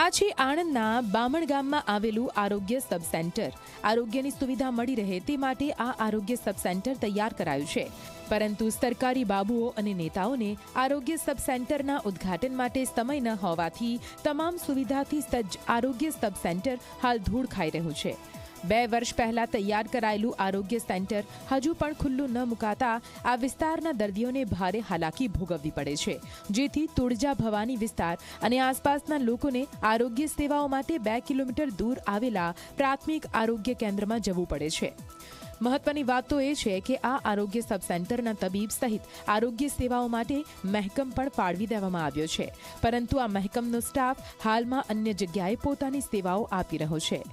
આ છે આણંદના બામણ ગામમાં આવેલું આરોગ્ય સબ સેન્ટર આરોગ્યની સુવિધા મળી રહે તે માટે આ આરોગ્ય સબ સેન્ટર તૈયાર કરાયું છે. પરંતુ સરકારી બાબુઓ અને નેતાઓને આરોગ્ય સબ સેન્ટરના ઉદ્ઘાટન માટે સમય ન હોવાથી તમામ સુવિધાથી સજ્જ આરોગ્ય સબ સેન્ટર હાલ ધૂળ ખાઈ રહ્યું છે. બે વર્ષ પહેલા તૈયાર કરાયેલું આરોગ્ય સેન્ટર હજુ પણ ખુલ્લું ન મુકાતા આ વિસ્તારના દર્દીઓને ભારે હાલાકી ભોગવવી પડે છે. જેથી તુળજા ભવાની વિસ્તાર અને આસપાસના લોકોને આરોગ્ય સેવાઓ માટે બે કિલોમીટર દૂર આવેલા પ્રાથમિક આરોગ્ય કેન્દ્રમાં જવું પડે છે. મહત્વની વાત તો એ છે કે આ આરોગ્ય સબ સેન્ટરના તબીબ સહિત આરોગ્ય સેવાઓ માટે મહેકમ પણ ફાળવી દેવામાં આવ્યો છે. પરંતુ આ મહેકમનો સ્ટાફ હાલમાં અન્ય જગ્યાએ પોતાની સેવાઓ આપી રહ્યો છે.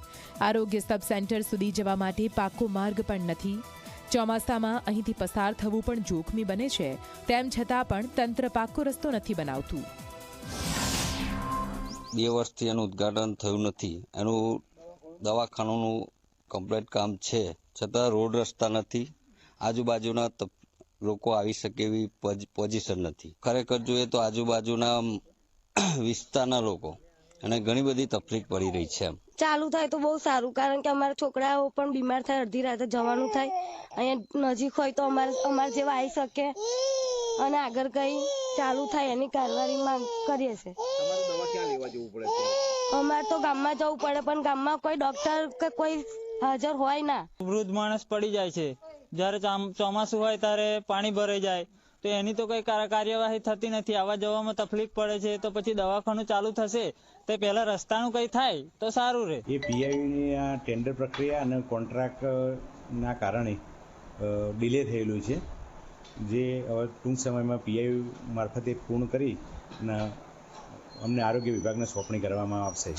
આરોગ્ય સબ સેન્ટર સુધી જવા માટે પાકો માર્ગ પણ નથી. ચોમાસામાં અહીંથી પસાર થવું પણ જોખમી બને છે. તેમ છતાં પણ તંત્ર પાકો રસ્તો નથી બનાવતું. બે વર્ષથી એનું ઉદ્ઘાટન થયું નથી. એનું દવાખાનાનું કમ્પ્લીટ કામ છે. છતાં રોડ રસ્તા નથી. આજુબાજુના લોકો આવી શકે એવી પોઝિશન નથી. ખરેખર જોઈએ તો આજુબાજુના વિસ્તારના લોકો અને ઘણી બધી તકલીફ પડી રહી છે ચાલુ થાય તો બહુ સારું કારણ કે અમારા છોકરાઓ પણ બીમાર થાય અડધી રાતે જવાનું થાય. અહીંયા નજીક હોય તો અમારે અમારે જેવા આવી શકે અને આગળ કઈ ચાલુ થાય એની કારવારી માંગ કરીએ છે અમારે તો ગામમાં જવું પડે પણ ગામમાં કોઈ ડોક્ટર કે કોઈ હાજર હોય ના. વૃદ્ધ માણસ પડી જાય છે. જ્યારે ચામ- ચોમાસું હોય ત્યારે પાણી ભરાઈ જાય. તો એની તો કઈ કાર્યવાહી થતી નથી. આવા જવામાં તકલીફ પડે છે તો પછી દવાખાનું ચાલુ થશે. તે પહેલા રસ્તાનું કઈ થાય તો સારું રહે એ પીઆઈની આ ટેન્ડર પ્રક્રિયા અને કોન્ટ્રાક્ટના કારણે ડિલે થયેલું છે. જે હવે ટૂંક સમયમાં પીઆઈ મારફતે પૂર્ણ કરી અને અમને આરોગ્ય વિભાગને સોંપણી કરવામાં આવશે.